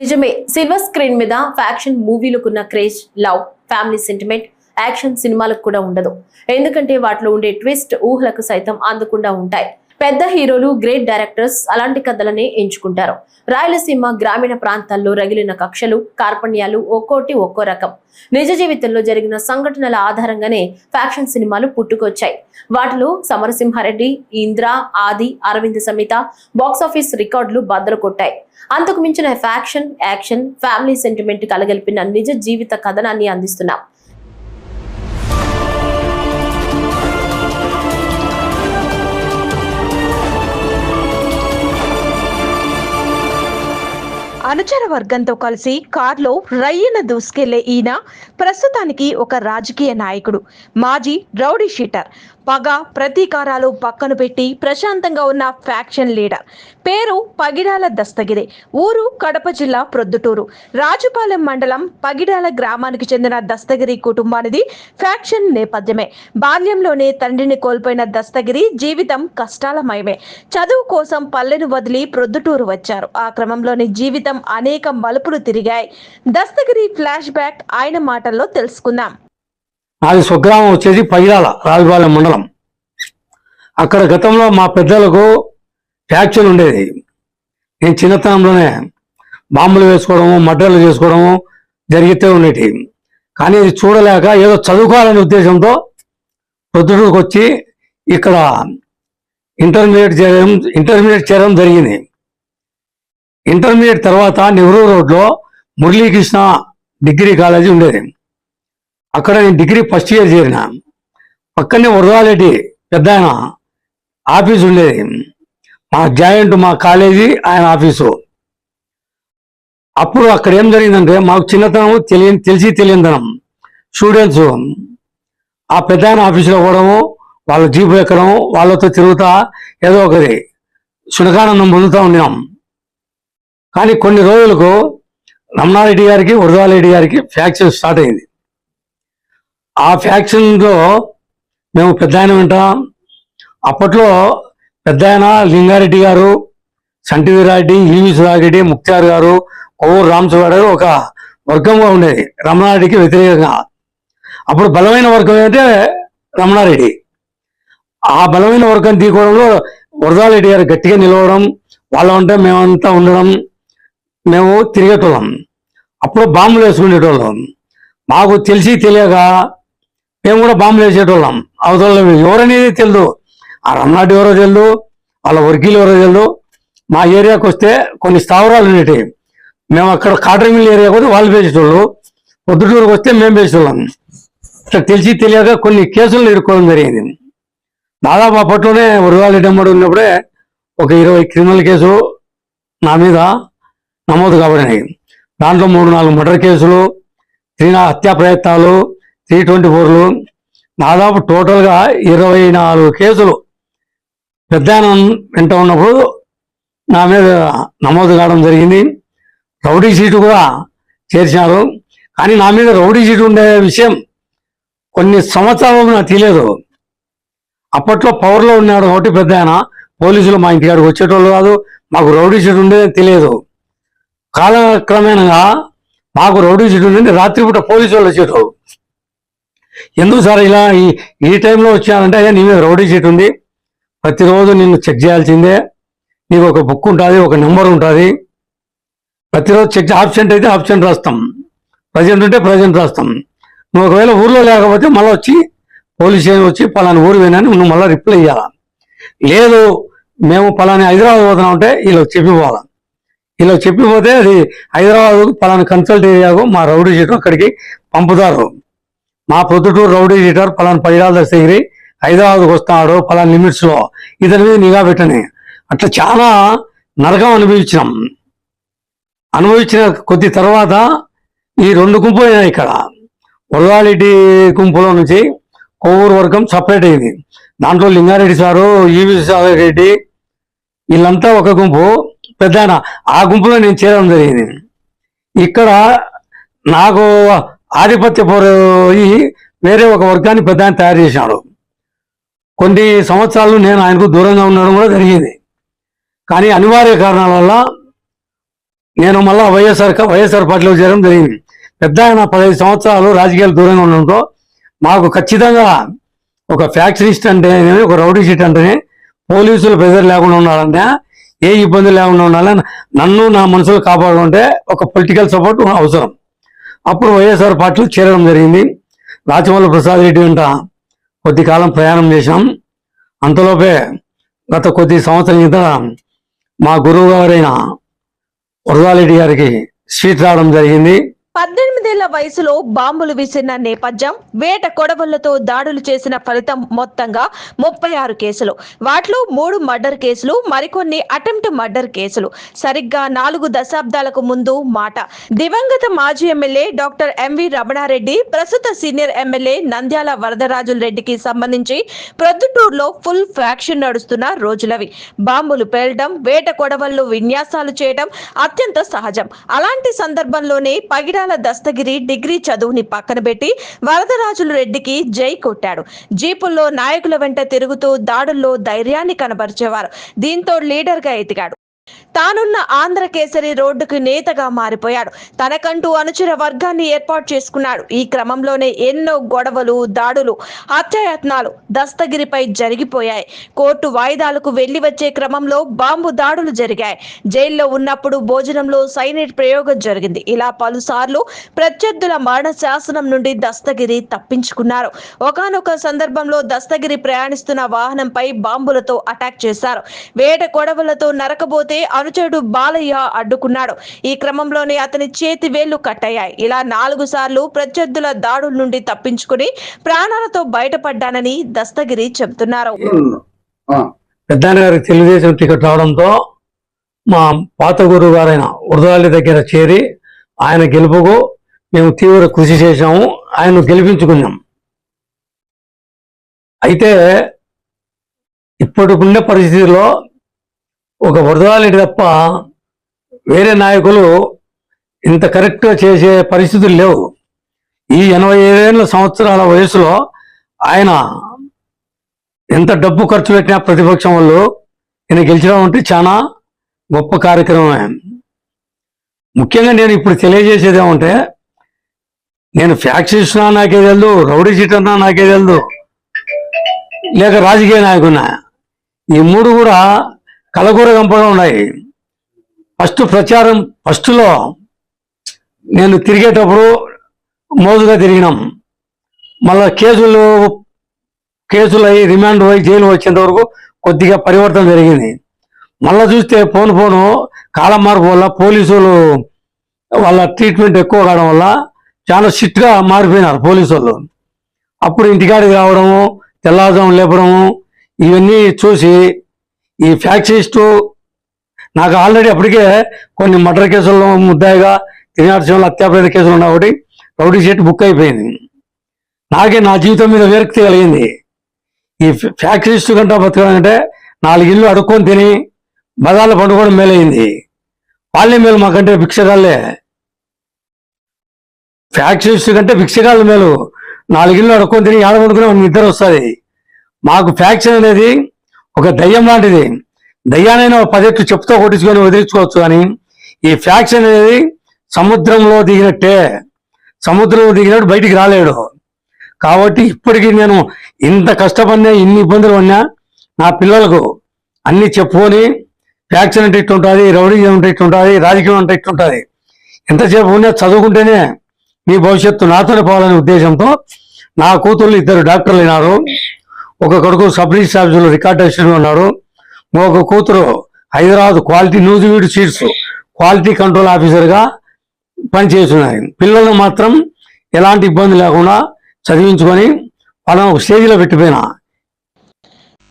నిజమే silver screen మీద faction మూవీలకున్న craze love family sentiment action సినిమాలకు కూడా ఉండదు. ఎందుకంటే వాటిలో ఉండే ట్విస్ట్ ఊహలకు సైతం అందకుండా ఉంటాయి. పెద్ద హీరోలు గ్రేట్ డైరెక్టర్స్ అలాంటి కథలనే ఎంచుకుంటారు. రాయలసీమ గ్రామీణ ప్రాంతాల్లో రగిలిన కక్షలు కార్పణ్యాలు ఒక్కోటి ఒక్కో రకం. నిజ జీవితంలో జరిగిన సంఘటనల ఆధారంగానే ఫ్యాక్షన్ సినిమాలు పుట్టుకొచ్చాయి. వాటిలో సమరసింహారెడ్డి ఇంద్ర ఆది అరవింద్ సమేత బాక్సాఫీస్ రికార్డులు బద్దలు కొట్టాయి. అంతకు మించిన ఫ్యాక్షన్ యాక్షన్ ఫ్యామిలీ సెంటిమెంట్ కలగలిపిన నిజ జీవిత కథనాన్ని అందిస్తున్నాం. అనుచర వర్గంతో కలిసి కార్లో రయ్యన దూసుకెళ్ళే ఈయన ప్రస్తుతానికి ఒక రాజకీయ నాయకుడు మాజీ రౌడీ షీటర్. పగ ప్రతీకారాలు పక్కన పెట్టి ప్రశాంతంగా ఉన్న ఫ్యాక్షన్ లీడర్. పేరు పగిడాల దస్తగిరి ఊరు కడప జిల్లా ప్రొద్దుటూరు. రాజుపాలెం మండలం పగిడాల గ్రామానికి చెందిన దస్తగిరి కుటుంబానిది ఫ్యాక్షన్ నేపథ్యమే. బాల్యంలోనే తండ్రిని కోల్పోయిన దస్తగిరి జీవితం కష్టాలమయమే. చదువు కోసం పల్లెను వదిలి ప్రొద్దుటూరు వచ్చారు. ఆ క్రమంలోని జీవితం అనేక మలుపులు తిరిగాయి. దస్తగిరి ఫ్లాష్ బ్యాక్ ఆయన మాటల్లో తెలుసుకుందాం. అది స్వగ్రామం వచ్చేసి పగిడాల రాజుపాలెం మండలం. అక్కడ గతంలో మా పెద్దలకు ఫ్యాక్చర్ ఉండేది. నేను చిన్నతనంలోనే బాంబులు వేసుకోవడము మడ్రలు చేసుకోవడము జరిగితే ఉండేటి. కానీ ఇది చూడలేక ఏదో చదువుకోవాలనే ఉద్దేశంతో పొద్దుటూరుకు వచ్చి ఇక్కడ ఇంటర్మీడియట్ చేయడం ఇంటర్మీడియట్ చేయడం జరిగింది. ఇంటర్మీడియట్ తర్వాత నెహ్రూ రోడ్లో మురళీకృష్ణ డిగ్రీ కాలేజీ ఉండేది. అక్కడ నేను డిగ్రీ ఫస్ట్ ఇయర్ చేరిన. పక్కనే వరదారెడ్డి పెద్ద ఆయన ఆఫీస్ ఉండేది. మా జాయింట్ మా కాలేజీ ఆయన ఆఫీసు. అప్పుడు అక్కడ ఏం జరిగిందంటే మాకు చిన్నతనం తెలియని తెలిసి తెలియనితనం. స్టూడెంట్స్ ఆ పెద్ద ఆయన ఆఫీసులో పోవడము వాళ్ళ జీపు ఎక్కడం వాళ్ళతో తిరుగుతా ఏదో ఒకటి. శునకానందం పొందుతూ ఉన్నాం కానీ కొన్ని రోజులకు రమణారెడ్డి గారికి వరదారెడ్డి గారికి ఫ్యాక్షన్ స్టార్ట్ అయింది. ఆ ఫ్యాక్షన్లో మేము పెద్ద ఆయన వింటాం అప్పట్లో పెద్ద ఆయన లింగారెడ్డి గారు సంటివీరారెడ్డి ఈవి సుధారెడ్డి ముక్తార్ గారు కొవ్వూరు రామచంద్ర గారు ఒక వర్గంగా ఉండేది. రమణారెడ్డికి వ్యతిరేకంగా. అప్పుడు బలమైన వర్గం ఏంటంటే రమణారెడ్డి. ఆ బలమైన వర్గం తీసుకోవడంలో వరదారెడ్డి గారు గట్టిగా నిలవడం వాళ్ళ ఉంటే మేమంతా ఉండడం మేము తిరిగేటోళ్ళం. అప్పుడు బాంబులు వేసుకునేటోళ్ళం. మాకు తెలిసి తెలియక మేము కూడా బాంబులు వేసేటోళ్ళం. అవతల ఎవరనేది తెలియదు ఆ రమనాటి ఎవరో తెలియదు వాళ్ళ వర్గీలు ఎవరో తెలియదు మా ఏరియాకి వస్తే కొన్ని స్థావరాలు ఉండేవి మేము అక్కడ కాటన్ మిల్ ఏరియాకి వాళ్ళు వేసేటోళ్ళు. పొద్దుటూరుకు వస్తే మేము వేసేటోళ్ళం. ఇట్లా తెలిసి తెలియక కొన్ని కేసులు ఎదుర్కోవడం జరిగింది. దాదాపు అప్పట్లోనే ఉరగాలి డమ్మడు ఉన్నప్పుడే ఒక ఇరవై క్రిమినల్ కేసులు నా మీద నమోదు కాబడినాయి దాంట్లో మూడు నాలుగు మర్డర్ కేసులు త్రీ నా హత్యా ప్రయత్నాలు త్రీ ట్వంటీ ఫోర్లు. దాదాపు టోటల్గా ఇరవై నాలుగు కేసులు పెద్ద వెంట ఉన్నప్పుడు నా మీద నమోదు కావడం జరిగింది. రౌడీ సీటు కూడా చేర్చినారు. కానీ నా మీద రౌడీ సీటు ఉండే విషయం కొన్ని సంవత్సరాలు నాకు తెలియదు. అప్పట్లో పవర్లో ఉన్నాడు ఒకటి పెద్ద ఆయన పోలీసులు మా ఇంటికాడికి వచ్చేటోళ్ళు కాదు. మాకు రౌడీ సీటు ఉండేది తెలియదు. కాలక్రమేణంగా మాకు రోడ్డు చెట్టు నుండి రాత్రిపూట పోలీసు వాళ్ళు వచ్చేటోడు ఎందుకు సార్ ఇలా ఈ ఈ టైంలో వచ్చానంటే అయ్యా నీ మీద రౌడీ సీట్ ఉంది. ప్రతిరోజు నిన్ను చెక్ చేయాల్సిందే. నీకు ఒక బుక్ ఉంటుంది ఒక నెంబర్ ఉంటుంది. ప్రతిరోజు చెక్ ఆబ్సెంట్ అయితే ఆబ్సెంట్ రాస్తాం. ప్రజెంట్ ఉంటే ప్రజెంట్ రాస్తాం. నువ్వు ఒకవేళ ఊర్లో లేకపోతే మళ్ళీ వచ్చి పోలీస్ స్టేషన్ వచ్చి పలానా ఊరు పోయినా నువ్వు మళ్ళీ రిప్లై ఇవ్వాలా లేదు మేము పలానా హైదరాబాద్ పోతున్నాం అంటే వీళ్ళకి చెప్పిపోవాలా? ఇలా చెప్పిపోతే అది హైదరాబాద్ పలానా కన్సల్ట్ ఏరియాకు మా రౌడీ షీటర్ అక్కడికి పంపుతారు. మా ప్రొద్దుటూరు రౌడీ షీటర్ పలానా పదిరాల దశగిరి హైదరాబాద్కు వస్తున్నాడు పలానా లిమిట్స్లో. ఇతని మీద నిఘా పెట్టని. అట్లా చాలా నరకం అనుభవించినాం. అనుభవించిన కొద్ది తర్వాత ఈ రెండు గుంపులు అయినాయి ఇక్కడ. వరదారెడ్డి గుంపులో నుంచి కొవ్వూరు వర్గం సపరేట్ అయింది. దాంట్లో లింగారెడ్డి సారు ఈవి రెడ్డి వీళ్ళంతా ఒక గుంపు పెద్ద ఆయన. ఆ గుంపులో నేను చేరడం జరిగింది. ఇక్కడ నాకు ఆధిపత్య పోయి వేరే ఒక వర్గాన్ని పెద్ద ఆయన తయారు చేసినాడు కొన్ని సంవత్సరాలు నేను ఆయనకు దూరంగా ఉండడం కూడా జరిగింది. కానీ అనివార్య కారణాల వల్ల నేను మళ్ళా వైఎస్ఆర్ వైఎస్ఆర్ పార్టీలో చేరడం జరిగింది. పెద్ద ఆయన పదహైదు సంవత్సరాలు రాజకీయాలు దూరంగా ఉండడంతో మాకు ఖచ్చితంగా ఒక ఫ్యాక్టరీస్ట్ అంటే ఒక రౌడీ షీట్ అంటేనే పోలీసులు ప్రెజర్ లేకుండా ఉండాలంటే ఏ ఇబ్బంది లేకుండా ఉండాలని నన్ను నా మనసులో కాపాడుకుంటే ఒక పొలిటికల్ సపోర్ట్ అవసరం. అప్పుడు వైఎస్ఆర్ పార్టీలో చేరడం జరిగింది. రాచమల్ల ప్రసాద్ రెడ్డి వెంట కొద్ది కాలం ప్రయాణం చేశాం. అంతలోపే గత కొద్ది సంవత్సరం కింద మా గురువు గారైన వరదారెడ్డి గారికి సీట్ రావడం జరిగింది. పద్దెనిమిదేళ్ళ వయసులో బాంబులు విసిరిన నేపథ్యం వేట కొడవళ్ళతో దాడులు చేసిన ఫలితం మొత్తంగా ముప్పై ఆరు కేసులు. వాటిలో మూడు మర్డర్ కేసులు మరికొన్ని అటెంప్ట్ మర్డర్ కేసులు. సరిగ్గా నాలుగు దశాబ్దాలకు ముందు మాట. దివంగత మాజీ ఎమ్మెల్యే డాక్టర్ ఎంవి రమణారెడ్డి ప్రస్తుత సీనియర్ ఎమ్మెల్యే నంద్యాల వరదరాజుల రెడ్డికి సంబంధించి ప్రొద్దుటూరులో ఫుల్ ఫ్యాక్షన్ నడుస్తున్న రోజులవి. బాంబులు పేలడం వేట కొడవళ్ళు విన్యాసాలు చేయడం అత్యంత సహజం. అలాంటి సందర్భంలోనే పగిడ పగిడాల దస్తగిరి డిగ్రీ చదువుని పక్కన పెట్టి వరదరాజులు రెడ్డికి జై కొట్టాడు. జీపుల్లో నాయకుల వెంట తిరుగుతూ దాడుల్లో ధైర్యాన్ని కనబరిచేవారు. దీంతో లీడర్గా ఎదిగాడు. తానున్న ఆంధ్ర కేసరి రోడ్డుకు నేతగా మారిపోయాడు. తనకంటూ అనుచర వర్గాన్ని ఏర్పాటు చేసుకున్నాడు. ఈ క్రమంలోనే ఎన్నో గొడవలు దాడులు హత్యాయత్నాలు దస్తగిరిపై జరిగిపోయాయి. కోర్టు వాయిదాలకు వెళ్ళి వచ్చే క్రమంలో బాంబు దాడులు జరిగాయి. జైల్లో ఉన్నప్పుడు భోజనంలో సైనైడ్ ప్రయోగం జరిగింది. ఇలా పలుసార్లు ప్రత్యర్థుల మరణ శాసనం నుండి దస్తగిరి తప్పించుకున్నారు. ఒకానొక సందర్భంలో దస్తగిరి ప్రయాణిస్తున్న వాహనంపై బాంబులతో అటాక్ చేశారు. వేట గొడవలతో నరకబోతే అనుచరుడు బాలయ్య అడ్డుకున్నాడు. ఈ క్రమంలోనే అతని చేతి వేళ్ళు కట్టయ్యాయి. ఇలా నాలుగు సార్లు ప్రత్యర్థుల దాడుల నుండి తప్పించుకుని ప్రాణాలతో బయటపడ్డానని దస్తగిరి చెబుతున్నారు. పెద్దనగారికి తెలుగుదేశం టికెట్ రావడంతో మా పాత గురువు గారైన వరదాలి దగ్గర చేరి ఆయన గెలుపుకు మేము తీవ్ర కృషి చేశాము. ఆయన గెలిపించుకున్నాం. అయితే ఇప్పటికున్న పరిస్థితిలో ఒక వరదాలి తప్ప వేరే నాయకులు ఇంత కరెక్ట్గా చేసే పరిస్థితులు లేవు. ఈ ఎనభై ఏళ్ళ సంవత్సరాల వయసులో ఆయన ఎంత డబ్బు ఖర్చు పెట్టినా ప్రతిపక్షం వాళ్ళు ఈయన గెలిచడం అంటే చాలా గొప్ప కార్యక్రమమే. ముఖ్యంగా నేను ఇప్పుడు తెలియజేసేది ఏమంటే నేను ఫ్యాక్షన్ నాకే తెలుదు రౌడీ సీట్ అన్నా నాకే తెలుదు లేక రాజకీయ నాయకున్నా. ఈ మూడు కూడా కలకూర గంపగా ఉన్నాయి. ఫస్ట్ ప్రచారం ఫస్ట్లో నేను తిరిగేటప్పుడు మోజుగా తిరిగినాం. మళ్ళా కేసులు కేసులు అయ్యి రిమాండ్ పోయి జైలు వచ్చేంత వరకు కొద్దిగా పరివర్తన జరిగింది. మళ్ళా చూస్తే ఫోన్ ఫోను కాలం మార్పు వల్ల పోలీసులు వాళ్ళ ట్రీట్మెంట్ ఎక్కువ కావడం వల్ల చాలా స్ట్రిక్ట్గా మారిపోయినారు పోలీసు వాళ్ళు అప్పుడు ఇంటికాడికి రావడము తెల్లవారుజాము లేపడము ఇవన్నీ చూసి ఈ ఫ్యాక్సిస్టు నాకు ఆల్రెడీ అప్పటికే కొన్ని మర్డర్ కేసుల్లో ముద్దాయిగా తిరిగాడ్చంలో హత్యాపేద కేసులు ఉన్న ఒకటి రౌడీ షీట్ బుక్ అయిపోయింది. నాకే నా జీవితం మీద విరక్తి కలిగింది. ఈ ఫ్యాక్టరీస్ట్ కంటే బతకాలంటే నాలుగు ఇల్లు అడుక్కొని తిని బదాలు పండుకోవడం మేలైంది. వాళ్ళే మేలు మాకంటే భిక్షగాళ్ళే. ఫ్యాక్టరీస్ట్ కంటే భిక్షగాళ్ళు మేలు. నాలుగు ఇల్లు అడుక్కొని తిని ఏడ పండుకునే నిద్ర వస్తుంది. మాకు ఫ్యాక్షన్ అనేది ఒక దయ్యం లాంటిది. దయ్యానైనా ఒక పదెట్టు చెప్తూ కొట్టించుకొని వదిలించుకోవచ్చు కానీ ఈ ఫ్యాక్షన్ అనేది సముద్రంలో దిగినట్టే. సముద్రంలో దిగినట్టు బయటికి రాలేడు. కాబట్టి ఇప్పటికీ నేను ఇంత కష్టపడినా ఇన్ని ఇబ్బందులు పడినా నా పిల్లలకు అన్ని చెప్పుకొని ఫ్యాక్షన్ అంటే ఇట్టుంటుంది రౌడీజం అంటే ఇట్టుంటుంది రాజకీయం అంటే ఇట్టుంటుంది ఎంతసేపు ఉన్నా చదువుకుంటేనే మీ భవిష్యత్తు నాతోనే పోవాలనే ఉద్దేశంతో నా కూతుళ్ళు ఇద్దరు డాక్టర్లు అయినారు. ఒక కొడుకు సబ్ రిజిస్టర్ ఆఫీసులో రికార్డ్ అసిస్టెంట్ ఉన్నారు. ఒక కూతురు Hyderabad quality news weed seeds quality control ఆఫీసర్గా పనిచేస్తున్నాయి. పిల్లలను మాత్రం ఎలాంటి ఇబ్బంది లేకుండా చదివించుకొని వాళ్ళని ఒక స్టేజ్లో పెట్టిపోయినా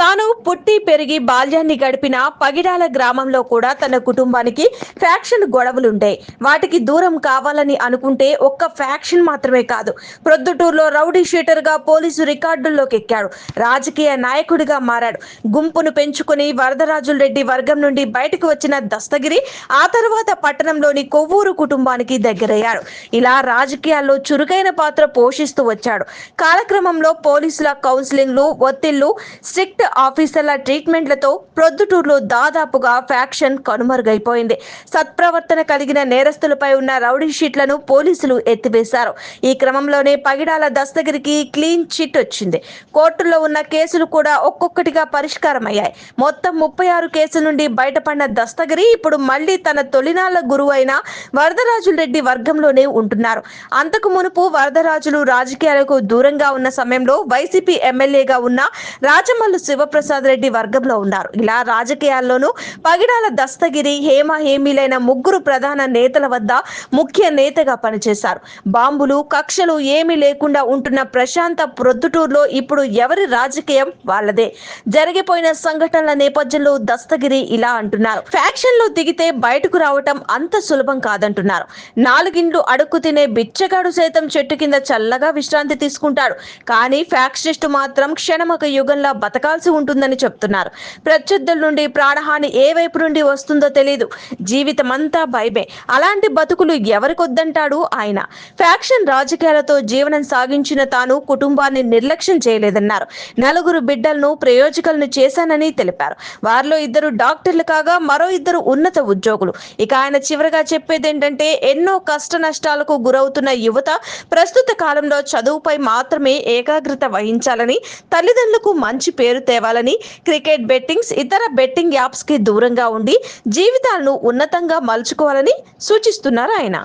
తాను పుట్టి పెరిగి బాల్యాన్ని గడిపిన పగిడాల గ్రామంలో కూడా తన కుటుంబానికి ఫ్యాక్షన్ గొడవలుంటాయి. వాటికి దూరం కావాలని అనుకుంటే ఒక్క ఫ్యాక్షన్ మాత్రమే కాదు ప్రొద్దుటూరులో రౌడీ షీటర్గా పోలీసు రికార్డుల్లోకి ఎక్కాడు. రాజకీయ నాయకుడిగా మారాడు. గుంపును పెంచుకుని వరదరాజుల రెడ్డి వర్గం నుండి బయటకు వచ్చిన దస్తగిరి ఆ తర్వాత పట్టణంలోని కొవ్వూరు కుటుంబానికి దగ్గరయ్యాడు. ఇలా రాజకీయాల్లో చురుకైన పాత్ర పోషిస్తూ వచ్చాడు. కాలక్రమంలో పోలీసుల కౌన్సిలింగ్లు ఒత్తిళ్ళు స్ట్రిక్ట్ ఆఫీసర్ల ట్రీట్మెంట్లతో ప్రొద్దుటూరులో దాదాపుగా ఫ్యాక్షన్ కనుమరుగైపోయింది. సత్ప్రవర్తన కలిగిన నేరస్తులపై ఉన్న రౌడీ షీట్లను పోలీసులు ఎత్తివేశారు. ఈ క్రమంలోనే పగిడాల దస్తగిరికి క్లీన్ చిట్ వచ్చింది. కోర్టులో ఉన్న కేసులు కూడా ఒక్కొక్కటిగా పరిష్కారమయ్యాయి. మొత్తం ముప్పై ఆరు కేసుల నుండి బయటపడిన దస్తగిరి ఇప్పుడు మళ్ళీ తన తొలినాళ్ళ గురువు అయిన వరదరాజుల రెడ్డి వర్గంలోనే ఉంటున్నారు. అంతకు మునుపు వరదరాజులు రాజకీయాలకు దూరంగా ఉన్న సమయంలో వైసీపీ ఎమ్మెల్యేగా ఉన్న రాజమల్లు శివప్రసాద్ రెడ్డి వర్గంలో ఉన్నారు. ఇలా రాజకీయాల్లోనూ పగిడాల దస్తగిరి హేమ హేమీలైన ముగ్గురు ప్రధాన నేతల వద్ద ముఖ్య నేతగా పనిచేశారు. బాంబులు కక్షలు ఏమీ లేకుండా ఉంటున్న ప్రశాంత ప్రొద్దుటూరులో ఇప్పుడు ఎవరి రాజకీయం వాళ్ళదే. జరిగిపోయిన సంఘటనల నేపథ్యంలో దస్తగిరి ఇలా అంటున్నారు. ఫ్యాక్షన్లో దిగితే బయటకు రావటం అంత సులభం కాదంటున్నారు. నాలుగిండ్లు అడుక్కు తినే బిచ్చగాడు సైతం చెట్టు కింద చల్లగా విశ్రాంతి తీసుకుంటాడు. కానీ ఫ్యాక్షనిస్ట్ మాత్రం క్షణమొక యుగంలా బతకాల్సి ఉంటుందని చెప్తున్నారు. ప్రత్యర్థుల నుండి ప్రాణహాని ఏ వైపు నుండి వస్తుందో తెలియదు జీవితం అంతా భయమే అలాంటి బతుకులు ఎవరికొద్దంటాడు ఆయన? ఫ్యాక్షన్ రాజకీయాలతో జీవనం సాగించిన తాను కుటుంబాన్ని నిర్లక్ష్యం చేయలేదన్నారు. నలుగురు బిడ్డలను ప్రయోజకులను చేశానని తెలిపారు. వారిలో ఇద్దరు డాక్టర్లు కాగా మరో ఇద్దరు ఉన్నత ఉద్యోగులు. ఇక ఆయన చివరగా చెప్పేది ఏంటంటే ఎన్నో కష్ట నష్టాలకు గురవుతున్న యువత ప్రస్తుత కాలంలో చదువుపై మాత్రమే ఏకాగ్రత వహించాలని తల్లిదండ్రులకు మంచి పేరు తేవాలని క్రికెట్ బెట్టింగ్స్ ఇతర బెట్టింగ్ యాప్స్కి దూరంగా ఉండి జీవితాలను ఉన్నతంగా మలుచుకోవాలని సూచిస్తున్నారు ఆయన.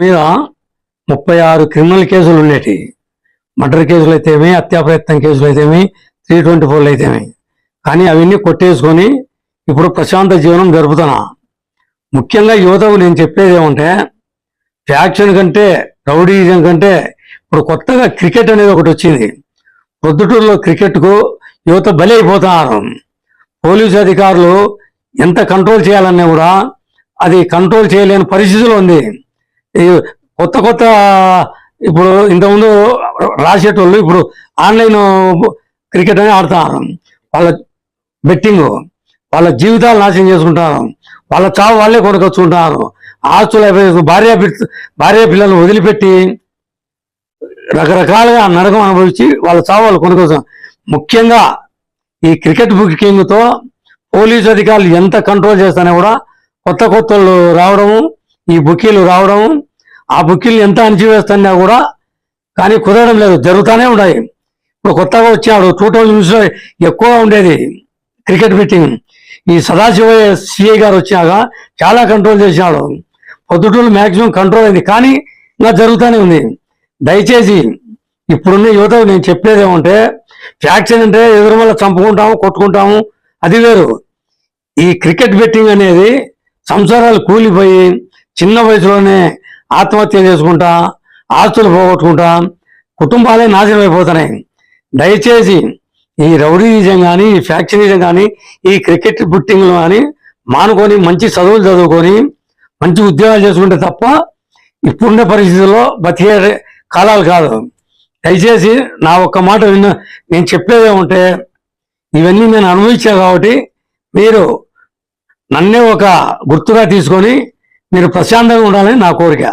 మీద ముప్పై ఆరు క్రిమినల్ కేసులు ఉండేటి. మర్డర్ కేసులు అయితేమి హత్యాప్రయత్నం కేసులు అయితేమి త్రీ ట్వంటీ ఫోర్లు అయితేమి. కానీ అవన్నీ కొట్టేసుకొని ఇప్పుడు ప్రశాంత జీవనం జరుపుతున్నా ముఖ్యంగా యువతకు నేను చెప్పేది ఏమంటే ఫ్యాక్షన్ కంటే రౌడీజం కంటే ఇప్పుడు కొత్తగా క్రికెట్ అనేది ఒకటి వచ్చింది. పొద్దుటూరులో క్రికెట్కు యువత బలి అయిపోతున్నారు పోలీసు అధికారులు ఎంత కంట్రోల్ చేయాలన్నా కూడా అది కంట్రోల్ చేయలేని పరిస్థితిలో ఉంది. ఈ కొత్త కొత్త ఇప్పుడు ఇంతకుముందు రాసేటోళ్ళు ఇప్పుడు ఆన్లైన్ క్రికెట్ అని ఆడుతున్నారు వాళ్ళ బెట్టింగ్ వాళ్ళ జీవితాలు నాశనం చేసుకుంటారు. వాళ్ళ చావు వాళ్ళే కొనుకొచ్చుకుంటారు. ఆస్తులు భార్య భార్య పిల్లలను వదిలిపెట్టి రకరకాలుగా నరకం అనుభవించి వాళ్ళ చావు వాళ్ళు కొనుక్కొచ్చు ముఖ్యంగా ఈ క్రికెట్ బుకింగ్తో పోలీసు అధికారులు ఎంత కంట్రోల్ చేస్తానో కూడా కొత్త కొత్త వాళ్ళు రావడము ఈ బుకీలు రావడము ఆ బుకీలు ఎంత అణిచివేస్తున్నా కూడా కానీ కుదరడం లేదు జరుగుతూనే ఉన్నాయి. ఇప్పుడు కొత్తగా వచ్చాడు టూ థౌజండ్లో ఎక్కువ ఉండేది క్రికెట్ బెట్టింగ్ ఈ సదాశివ సిఐ గారు వచ్చాక చాలా కంట్రోల్ చేసినాడు. పొద్దుటూరు మ్యాక్సిమం కంట్రోల్ అయింది కానీ ఇంకా జరుగుతూనే ఉంది. దయచేసి ఇప్పుడున్న యువత నేను చెప్పేది ఏమంటే ఫ్యాక్షన్ అంటే ఎదురు వల్ల చంపుకుంటాము కొట్టుకుంటాము. అది వేరు. ఈ క్రికెట్ బెట్టింగ్ అనేది సంసారాలు కూలిపోయి చిన్న వయసులోనే ఆత్మహత్య చేసుకుంటా ఆస్తులు పోగొట్టుకుంటా కుటుంబాలే నాశనం అయిపోతున్నాయి. దయచేసి ఈ రౌడీజం కానీ ఈ ఫ్యాక్షనిజం కానీ ఈ క్రికెట్ బుట్టింగ్లు కానీ మానుకొని మంచి చదువులు చదువుకొని మంచి ఉద్యోగాలు చేసుకుంటే తప్ప ఇప్పుడున్న పరిస్థితుల్లో బతికే కాలాలు కాదు. దయచేసి నా ఒక్క మాట విన్న నేను చెప్పేది ఏమంటే ఇవన్నీ నేను అనుభవించా కాబట్టి మీరు నన్నే ఒక గుర్తుగా తీసుకొని మీరు ప్రశాంతంగా ఉండాలని నా కోరిక.